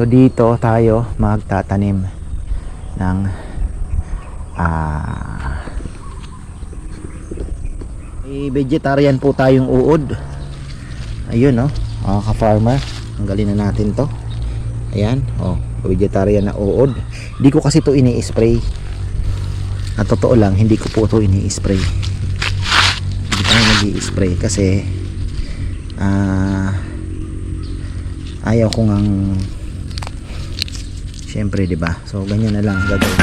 So dito tayo magtatanim ng ah may vegetarian po tayong uod. Ayun no, mga ka-farmer. Tanggalin na natin to. Ayan, oh, vegetarian na uod. Hindi ko kasi to ini-spray. At totoo lang, hindi ko po to ini-spray. Hindi tayo nag-i-spray kasi ah ayaw ko ngang Siyempre, 'di ba? So ganyan na lang ang gagawin.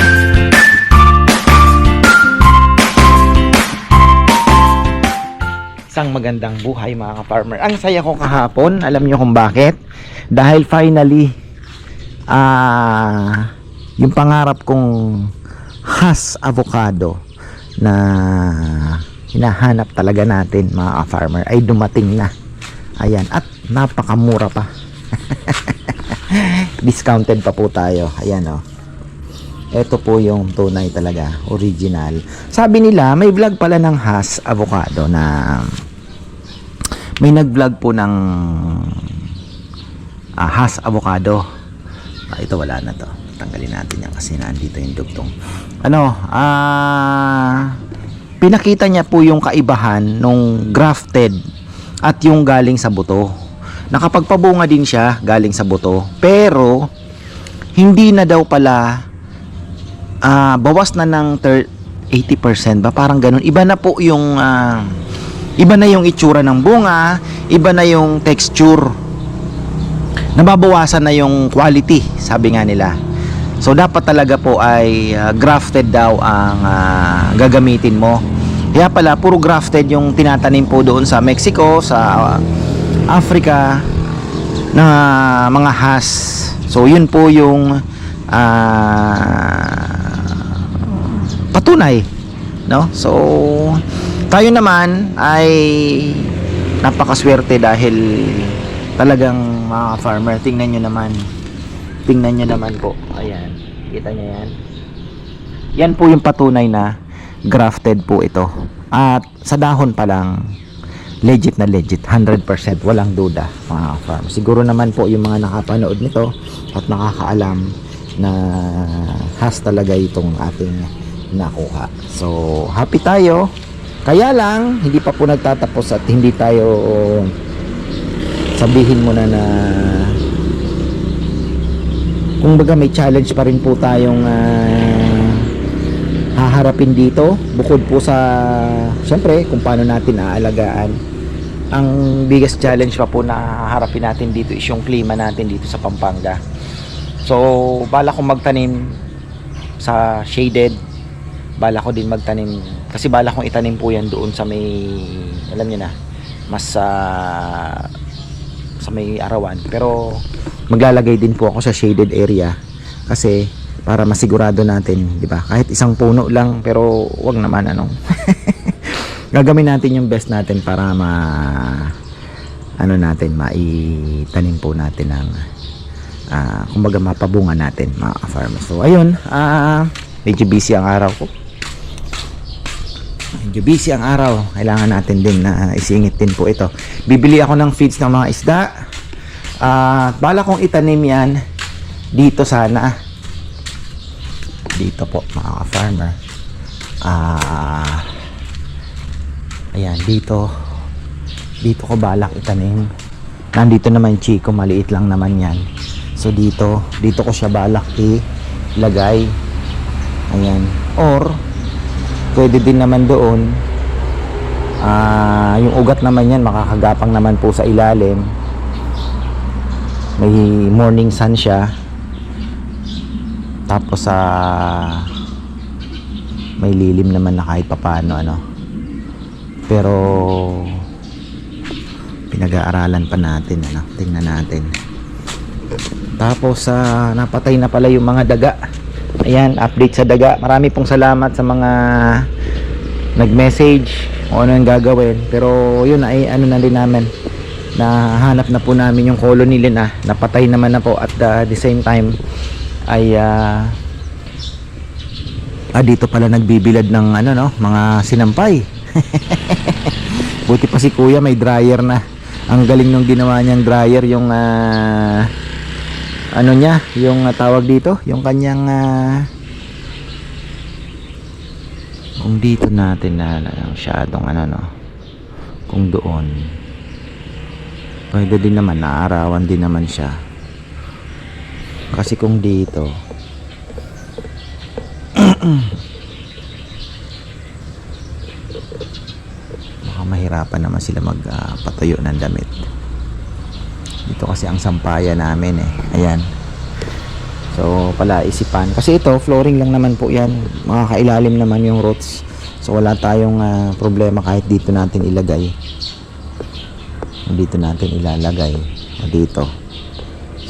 Isang magandang buhay mga ka-farmer. Ang saya ko kahapon, alam niyo kung bakit? Dahil finally ah yung pangarap kong has avocado na hinahanap talaga natin mga ka-farmer ay dumating na. Ayan, at napakamura pa. Discounted pa po tayo. Ayan o ito po yung tunay talaga original. Sabi nila may vlog pala ng Has avocado na may nag vlog po ng ah, Has avocado. Ah, ito wala na to. Tanggalin natin yan kasi nandito yung dugtong. Ano ah pinakita niya po yung kaibahan nung grafted at yung galing sa buto nakapagpabunga din siya galing sa buto. Pero hindi na daw pala ah, bawas na ng thir- 80% ba? Parang ganun. Iba na po yung ah, iba na yung itsura ng bunga iba na yung texture. Nababawasan na yung quality sabi nga nila. So dapat talaga po ay ah, grafted daw ang ah, gagamitin mo. Kaya pala puro grafted yung tinatanim po doon sa Mexico sa ah, Africa na mga has. So yun po yung ah, patunay, no? So tayo naman ay napakaswerte dahil talagang mga farmer, tingnan nyo naman. Tingnan nyo naman po. Ayan. Kita nyo yan? Yan po yung patunay na grafted po ito. At sa dahon pa lang, legit na legit 100% walang duda mga farm siguro naman po yung mga nakapanood nito at nakakaalam na has talaga itong ating nakuha. So happy tayo. Kaya lang hindi pa po nagtatapos at hindi tayo sabihin mo na na kung baga may challenge pa rin po tayong ah, haharapin dito bukod po sa syempre kung paano natin aalagaan. Ang biggest challenge pa po na haharapin natin dito is yung klima natin dito sa Pampanga. So bala kong magtanim sa shaded. Bala ko din magtanim kasi bala kong itanim po yan doon sa may alam niyo na mas ah, sa may arawan. Pero maglalagay din po ako sa shaded area kasi para masigurado natin, 'di ba? Kahit isang puno lang pero wag naman ano. Gagawin natin yung best natin para ma ano natin, maitanim po natin ng ah kumbaga mapabunga natin mga farmers. So ayun, ah medyo busy ang araw ko. Medyo busy ang araw. Kailangan natin din na isingit din po ito. Bibili ako ng feeds ng mga isda. Ah, bala kong itanim 'yan dito sana dito po mga farmer ah ayan dito. Dito ko balak itanim. Nandito naman chiko maliit lang naman yan. So dito dito ko siya balak ilagay. Ayan. Or pwede din naman doon ah yung ugat naman yan makakagapang naman po sa ilalim. May morning sun siya tapos sa may lilim naman na kahit papano ano. Pero pinag-aaralan pa natin ano. Tingnan natin. Tapos sa napatay na pala yung mga daga. Ayan, update sa daga. Marami pong salamat sa mga nag-message kung ano yung gagawin. Pero yun ay ano na din namin nahanap na po namin yung colony nila napatay naman na po at uh, the same time ay ah ah, dito pala nagbibilad ng ano no, mga sinampay. Buti pa si Kuya may dryer na. Ang galing nung ginawa niyang dryer yung ah ano niya, yung ah, tawag dito, yung kanyang ah, kung dito natin na na- masyadong ano no kung doon pwede din naman naarawan din naman siya kasi kung dito baka mahirapan naman sila magpatayo ng damit. Dito kasi ang sampayan namin eh. Ayan. So pala isipan kasi ito flooring lang naman po yan. Makakailalim naman yung roots. So wala tayong ah, problema kahit dito natin ilagay. Dito natin ilalagay. Dito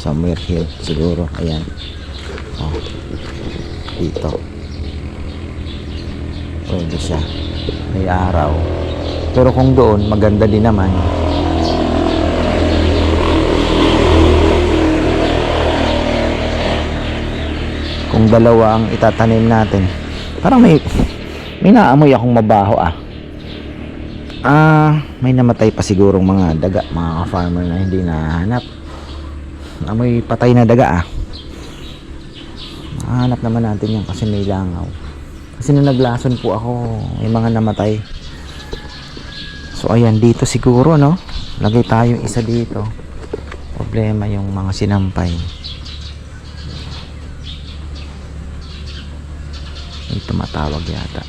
somewhere here siguro. Ayan. Oh, dito. Pwede siya. May araw. Pero kung doon maganda din naman. Kung dalawa ang itatanim natin. Parang may may naamoy akong mabaho ah. Ah may namatay pa sigurong mga daga mga farmer na hindi nahanap amoy patay na daga ah. Hanap naman natin yan kasi may langaw. Kasi nung naglason po ako may mga namatay. So ayan dito siguro no? Lagay tayo isa dito. Problema yung mga sinampay. May tumatawag yata.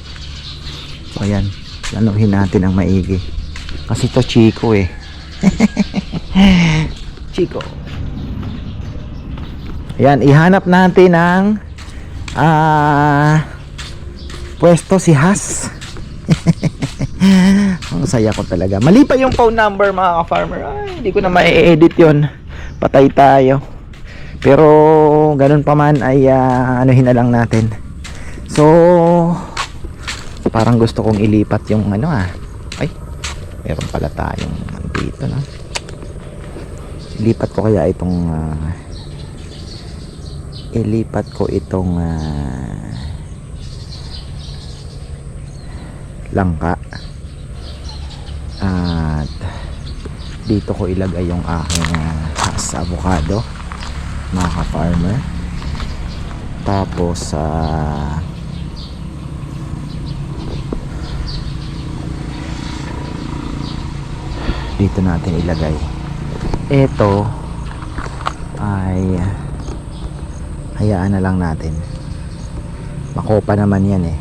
So ayan lanuhin natin ang maigi. Kasi to Chico eh. Chico ayan ihanap natin ang ah pwesto si Has. Ang saya ko talaga. Mali pa yung phone number mga ka-farmer. Ay hindi ko na ma-edit yon patay tayo. Pero ganun pa man ay ah, anuhin na lang natin. So, parang gusto kong ilipat yung ano ah. Ay, meron pala tayong dito na. Ilipat ko kaya itong ah, ilipat ko itong ah, langka. At dito ko ilagay yung aking uh, avocado mga ka-farmer. Tapos sa dito natin ilagay. Ito ay hayaan na lang natin. Makopa naman yan eh.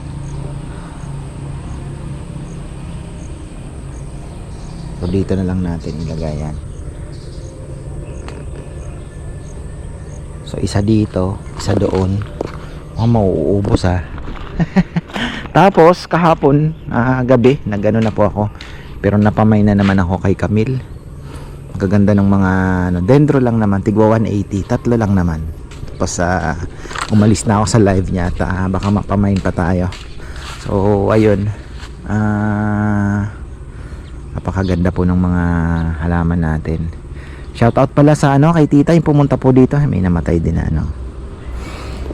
So dito na lang natin ilagay yan. So isa dito, isa doon. Mukhang mauubos ah. Tapos kahapon, ah, gabi, nagano na po ako. Pero napamay na naman ako kay Camille. Magaganda ng mga ano, dendro lang naman, tigwa 180, tatlo lang naman. Tapos ah, umalis na ako sa live niya at ah, baka mapamain pa tayo. So ayun. Ah napakaganda po ng mga halaman natin. Shoutout pala sa ano kay tita yung pumunta po dito. May namatay din ano.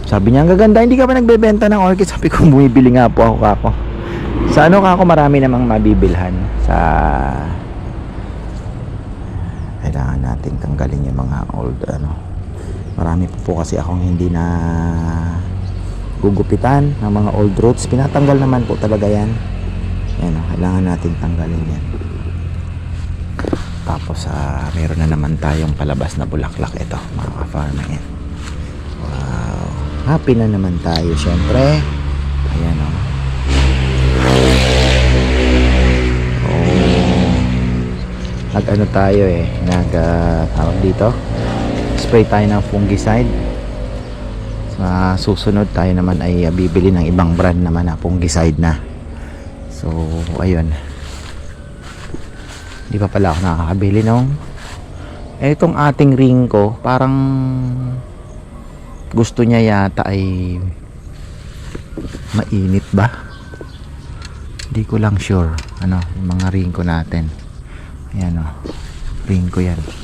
Sabi niya, ang gaganda, hindi ka ba nagbebenta ng orchid? Sabi ko, bumibili nga po ako kako. Sa ano kako, marami namang mabibilhan. Sa... Kailangan natin tanggalin yung mga old, ano. Marami po po kasi akong hindi na gugupitan ng mga old roots. Pinatanggal naman po talaga yan. Yan, oh, kailangan natin tanggalin yan. Tapos, ah, meron na naman tayong palabas na bulaklak ito, mga ka-farmer yan. Wow. Happy na naman tayo, syempre. Ayan, oh. Oh. Nag-ano tayo eh, nag, ah, tawag dito, spray tayo ng fungicide. Sa susunod tayo naman ay ah, bibili ng ibang brand naman na fungicide na. So, ayun. Di pa pala ako nakakabili nung eh, itong ating ring ko, parang gusto niya yata ay mainit ba? Hindi ko lang sure. Ano, yung mga ring ko natin. Ayan o. Ring ko yan.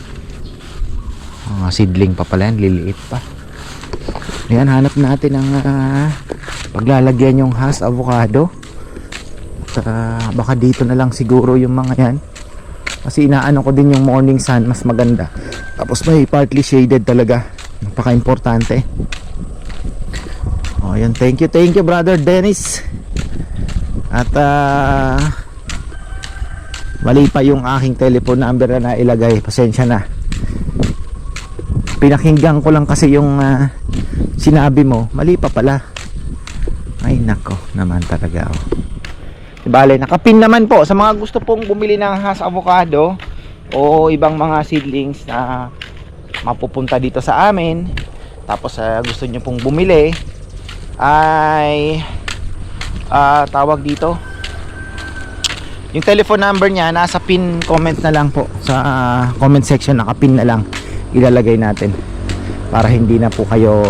Mga seedling pa pala yan, liliit pa. Ayan, hanap natin ang ah, paglalagyan yung has avocado. At, ah, baka dito na lang siguro yung mga yan. Kasi inaano ko din yung morning sun, mas maganda. Tapos may partly shaded talaga. Napaka-importante. Oh, yun. Thank you, thank you, brother Dennis. At ah mali pa yung aking telephone number na ilagay. Pasensya na. Pinakinggan ko lang kasi yung ah, sinabi mo. Mali pa pala. Ay nako naman talaga oh. Bale, nakapin naman po sa mga gusto pong bumili ng Hass avocado o ibang mga seedlings na mapupunta dito sa amin. Tapos ah, gusto nyo pong bumili ay ah, tawag dito yung telephone number niya nasa pin comment na lang po sa ah, comment section nakapin na lang ilalagay natin para hindi na po kayo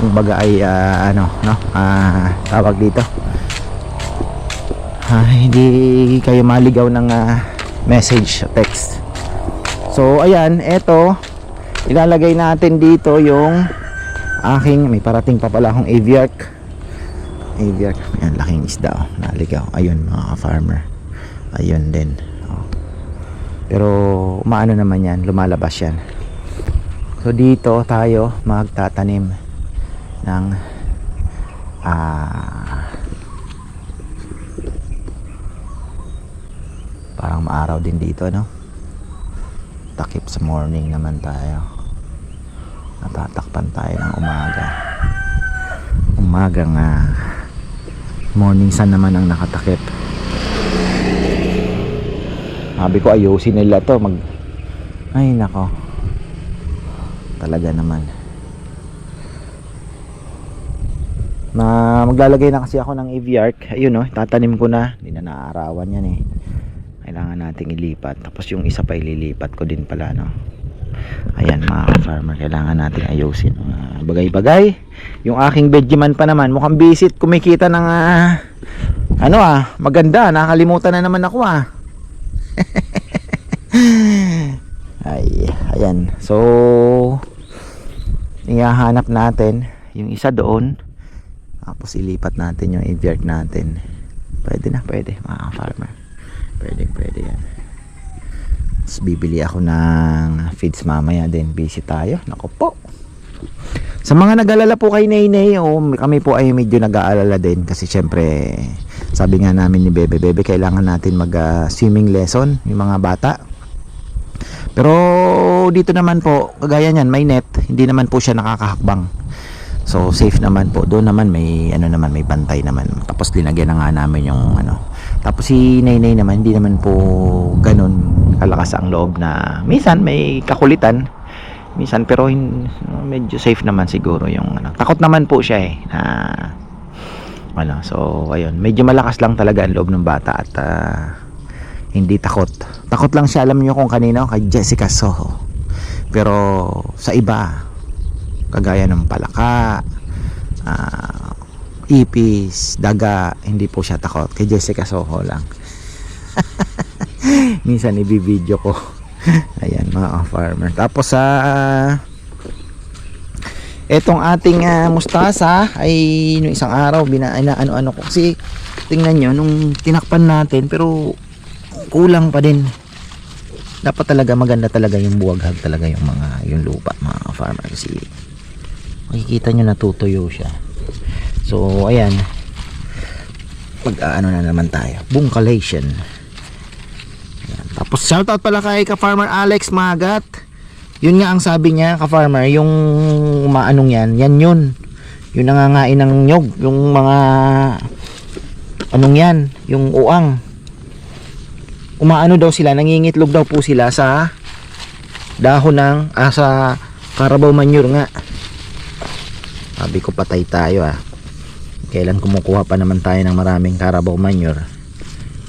kumbaga ay ah, ano no? Ah, tawag dito. Ah, hindi kayo maligaw ng ah, message text. So ayan eto ilalagay natin dito yung aking may parating pa pala akong aviark. Aviark ayan laking isda oh, naligaw. Ayun mga farmer ayun din. Pero umaano naman yan lumalabas yan. So dito tayo magtatanim ng ah parang maaraw din dito no? Takip sa morning naman tayo. Natatakpan tayo ng umaga. Umaga nga. Morning sun naman ang nakatakip sabi ko ayusin nila to. Mag ay nako. Talaga naman. Na maglalagay na kasi ako ng AV-arc ayun no tatanim ko na. Hindi na naaarawan yan eh. Kailangan nating ilipat. Tapos yung isa pa ililipat ko din pala no? Ayan mga farmer kailangan nating ayusin. Mga bagay-bagay. Yung aking Vegeman pa naman mukhang visit kumikita ng ah, ano ah maganda. Nakalimutan na naman ako ah ay ayan. So ihahanap natin yung isa doon. Tapos ilipat natin yung aviark natin. Pwede na pwede mga farmer. Pwede pwede yan. Tapos bibili ako ng feeds mamaya din. Busy tayo. Nako po sa mga nag-alala po kay Naynay o kami po ay medyo nag-aalala din kasi syempre sabi nga namin ni Bebe Bebe kailangan natin mag ah, swimming lesson yung mga bata. Pero dito naman po kagaya niyan may net hindi naman po siya nakakahakbang. So safe naman po. Doon naman may ano naman may bantay naman. Tapos linagyan na nga namin yung ano. Tapos si Naynay naman hindi naman po ganun kalakas ang loob na minsan may kakulitan minsan pero hin, medyo safe naman siguro yung ano. takot naman po siya eh na ano so ayun. Medyo malakas lang talaga ang loob ng bata at ah, hindi takot. Takot lang siya alam niyo kung kanino? Kay Jessica Soho. Pero sa iba kagaya ng palaka ah, ipis, daga hindi po siya takot. Kay Jessica Soho lang. Minsan ibibideo ko ayan mga farmer tapos sa etong ating ah, mustasa ay nung isang araw bina ano ano ko. Kasi tingnan nyo nung tinakpan natin pero kulang pa din. Dapat talaga maganda talaga yung buwaghag talaga yung mga yung lupa mga farmer kasi makikita nyo natutuyo siya. So ayan. Pag ano na naman tayo. Bungkalation. Tapos shoutout pala kay ka farmer Alex Magat. Yun nga ang sabi niya ka farmer yung maanong yan yan yun. Yung nangangain ng nyog yung mga anong yan yung uang umaano daw sila nangingitlog daw po sila sa dahon ng ah, sa carabao manure nga. Sabi ko patay tayo ah. Kailan kumukuha pa naman tayo ng maraming carabao manure?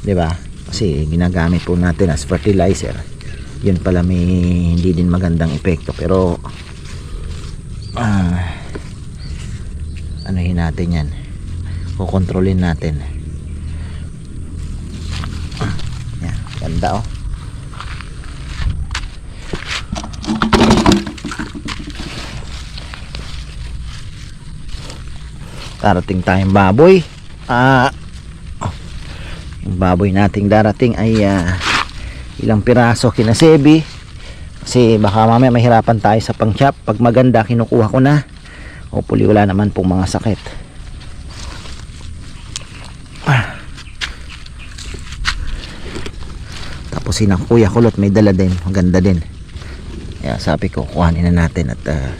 Di ba kasi ginagamit po natin as fertilizer. Yun pala may hindi din magandang epekto. Pero ah anuhin natin yan. Kukontrolin natin. Yan ganda oh. Darating tayong baboy. Ah yung baboy nating darating ay ah, ilang piraso kina Sebi Kasi baka mamaya mahirapan tayo sa pang chop. Pag maganda, kinukuha ko na. Hopefully wala naman pong mga sakit. Ah. Tapos sinang kuya kulot may dala din. Maganda din. Kaya sabi ko, kuhanin na natin at ah,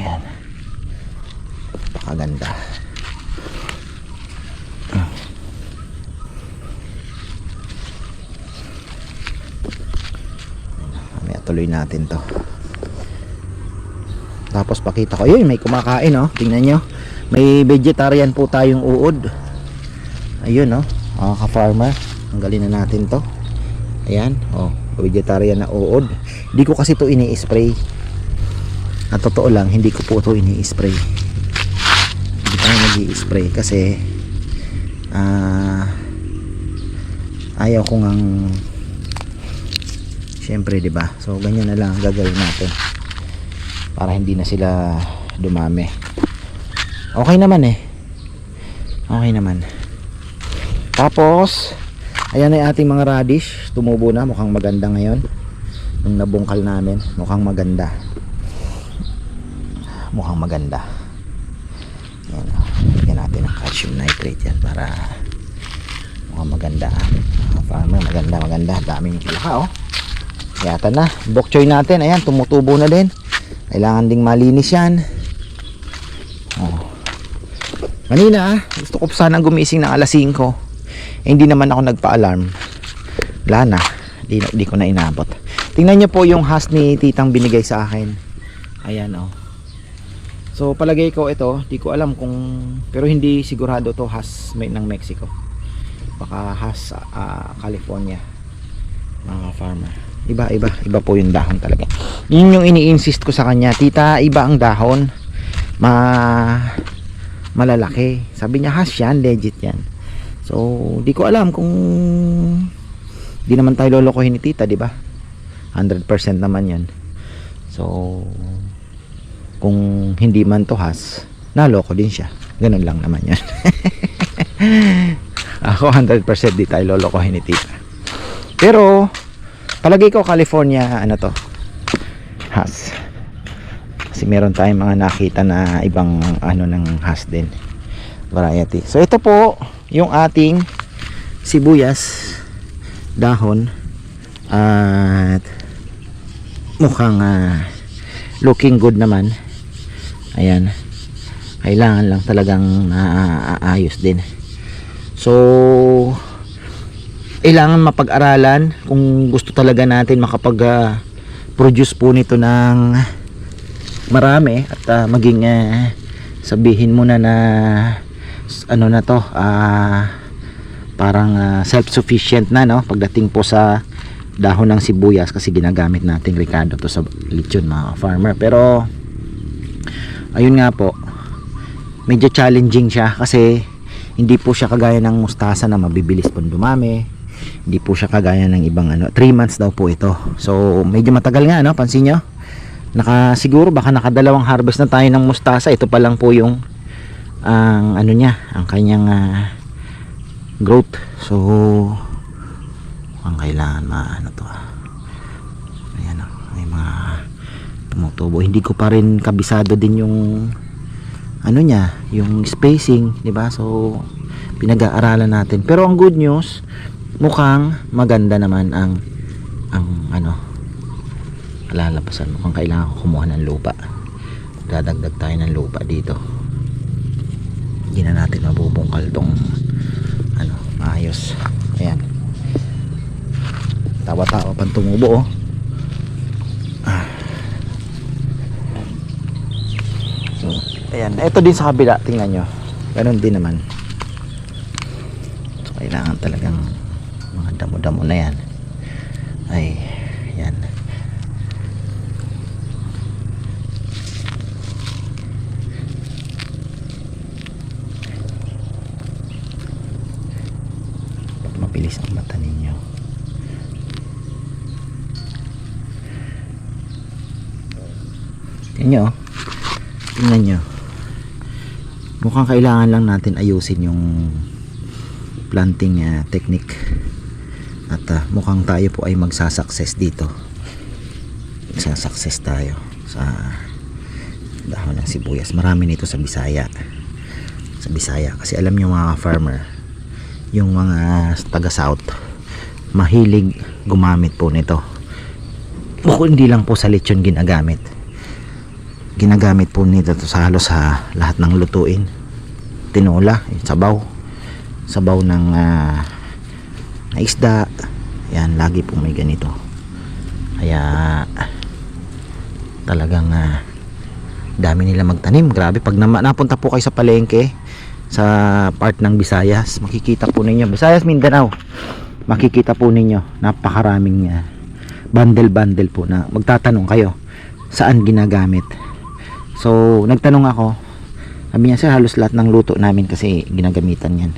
Ayan. Pakaganda. Mamaya tuloy natin to. Tapos pakita ko, yun may kumakain oh. Tingnan nyo. May vegetarian po tayong uod. Ayun oh. Mga ka-farmer. Ang galing na natin to. Ayan. Oh. Vegetarian na uod. Hindi ko kasi to ini-spray. Na totoo lang, hindi ko po ito ini-spray. Tayo nag-i-spray kasi ah ayaw ko ngang syempre 'di ba? So ganyan na lang ang gagawin natin para hindi na sila dumami. Okay naman eh. Okay naman. Tapos ayan yung ating mga radish, tumubo na, mukhang maganda ngayon. Nung nabungkal namin, mukhang maganda mukhang maganda yan o lagyan natin ng calcium nitrate yan para mukhang maganda. Mga farmer maganda maganda. Daming palaka oh. Yata na. Bok choy natin. Ayan tumutubo na din. Kailangan ding malinis yan. Oh. kanina ah, gusto ko sanang gumising ng alas 5 eh, hindi naman ako nagpa-alarm. Wala na. Di ko na inabot. Tingnan nyo po yung has ni titang binigay sa akin. Ayan oh So palagay ko ito, di ko alam kung pero hindi sigurado to has may ng Mexico. Baka has ah, California. Mga farmer. Iba iba iba po yung dahon talaga. Yun yung ini-insist ko sa kanya, tita, iba ang dahon. Ma malalaki. Sabi niya has yan, legit yan. So, di ko alam kung di naman tayo lolokohin ni tita, di ba? 100% naman yan. So, kung hindi man tuhas naloko din siya. Ganun lang naman yan. Ako 100% di tayo lolokohin ni tita. Pero palagi ko California ano to has. Kasi meron tayong mga nakita na ibang ano ng has din. Variety. So ito po yung ating sibuyas dahon at mukhang ah, looking good naman ayan. Kailangan lang talagang naaayos din. So kailangan mapag-aralan kung gusto talaga natin makapag ah, produce po nito ng marami at ah, maging ah, sabihin mo na na ano na to ah, parang ah, self-sufficient na no? Pagdating po sa dahon ng sibuyas kasi ginagamit nating Ricardo to sa lechon mga farmer. Pero ayun nga po medyo challenging siya kasi hindi po siya kagaya ng mustasa na mabibilis pong dumami. Hindi po siya kagaya ng ibang ano 3 months daw po ito. So medyo matagal nga no? Pansin nyo? Naka siguro baka nakadalawang harvest na tayo ng mustasa. Ito pa lang po yung ang ano niya ang kanyang ah, growth. So ang kailangan maano to ah. ayan oh, may mga tumutubo hindi ko pa rin kabisado din yung ano niya yung spacing di ba? So pinag-aaralan natin. Pero ang good news mukhang maganda naman ang ang ano lalabasan. Mukhang kailangan ko kumuha ng lupa. Dadagdag tayo ng lupa dito. Hindi na natin mabubungkal tong ano maayos. Ayan. Tawa-tawa pang tumubo oh. Ah. So, ayan. Ito din sa kabila, tingnan nyo. Ganon din naman. So, kailangan talagang mga damo-damo na yan. Ay, yan. Mabilis ang mata ninyo? Tingnan nyo. oh. Tingnan nyo. Mukhang kailangan lang natin ayusin yung planting ah, technique. At ah, mukhang tayo po ay magsasucess dito. Magsasucess tayo sa dahon ng sibuyas. Marami nito sa Bisaya. Sa Bisaya. Kasi alam nyo mga farmer yung mga taga south mahilig gumamit po nito. Bukod hindi lang po sa lechon ginagamit ginagamit po nito to sa halos sa lahat ng lutuin. Tinola yung sabaw. Sabaw ng na isda. Yan lagi po may ganito. Kaya talagang ah, dami nila magtanim. Grabe pag na- napunta po kayo sa palengke sa part ng Visayas makikita po ninyo. Visayas Mindanao. Makikita po ninyo napakaraming ah, bundle bundle po na magtatanong kayo saan ginagamit so nagtanong ako sabi niya sir halos lahat ng luto namin kasi ginagamitan yan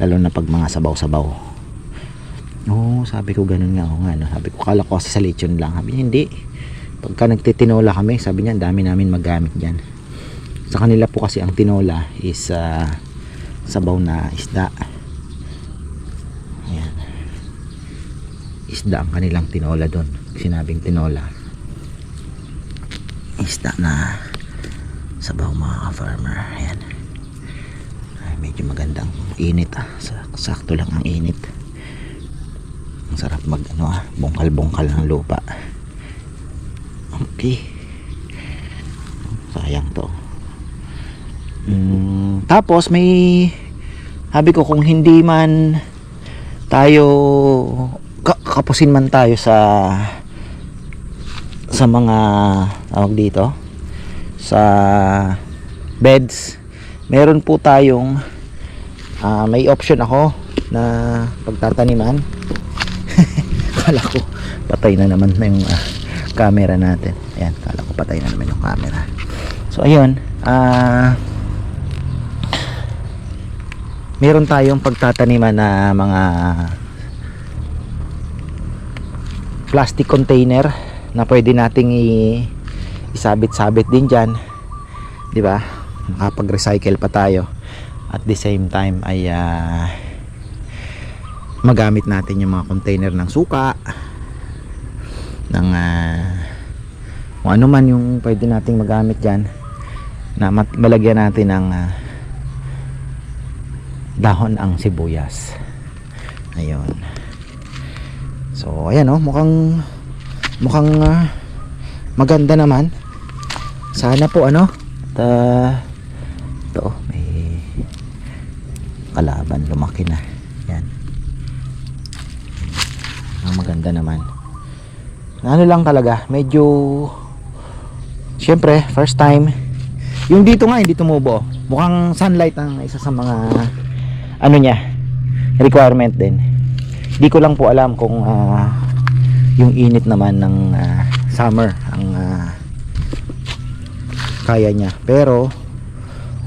lalo na pag mga sabaw-sabaw Oo, sabi ko ganun nga ako nga. No? Sabi ko, kala ko kasi sa lechon lang. Sabi niya, hindi. Pagka nagtitinola kami, sabi niya, dami namin magamit dyan. Sa kanila po kasi ang tinola is ah, sabaw na isda. Ayan. Isda ang kanilang tinola doon. Sinabing tinola. Isda na sabaw mga farmer. Ayan. Ay, medyo magandang init ah. Sa- Sakto lang ang init ang sarap mag ano ah bongkal bongkal ng lupa okay sayang to mm, tapos may sabi ko kung hindi man tayo ka- kapusin man tayo sa sa mga tawag dito sa beds. Meron po tayong ah, may option ako na pagtataniman. Kala ko patay na naman na yung ah, camera natin. Ayan kala ko patay na naman yung camera. So ayun ah meron tayong pagtataniman na mga plastic container na pwede nating i- isabit-sabit din dyan. Di ba? Makapag-recycle pa tayo. At the same time ay ah, magamit natin yung mga container ng suka. Ng ah, kung ano man yung pwede nating magamit dyan na malagyan natin ng ah, dahon ang sibuyas. Ayun. So ayan oh mukhang mukhang ah, maganda naman sana po ano? At ah, ito may kalaban lumaki na. Yan. Ang maganda naman. Ano lang talaga medyo syempre first time. Yung dito nga hindi tumubo. Mukhang sunlight ang isa sa mga ano niya requirement din. Di ko lang po alam kung ah, yung init naman ng ah, summer ang ah, kaya niya. Pero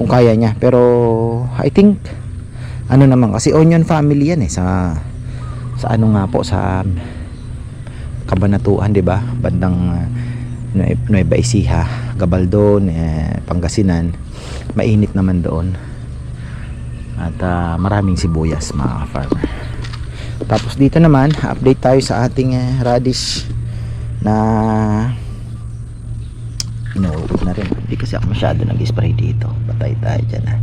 kung kaya niya. Pero I think ano naman kasi onion family yan eh sa sa ano nga po sa Kabanatuan 'di ba? Bandang uh, Nue- Nueva Ecija Gabaldon eh, Pangasinan. Mainit naman doon. At ah, maraming sibuyas mga farmer. Tapos dito naman update tayo sa ating eh, radish na inuubos na rin. Hindi kasi ako masyado nag-spray dito. Patay tayo dyan ah.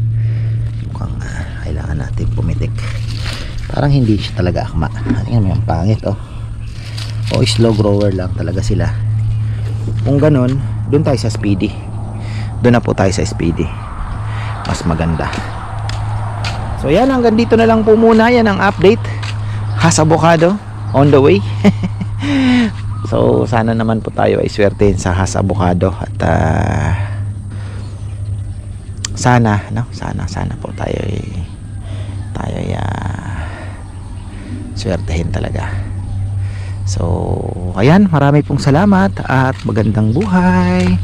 mukhang ah, kailangan natin pumitik. Parang hindi siya talaga akma tingnan mo yung pangit oh. O slow grower lang talaga sila. Kung ganun doon tayo sa speedy. Doon na po tayo sa speedy. Mas maganda. So yan. Hanggang dito na lang po muna. Yan ang update. Has avocado on the way so sana naman po tayo ay swertein sa has avocado at ah, sana no? Sana sana po tayo ay tayo ay ah, swertehin talaga. So ayan marami pong salamat at magandang buhay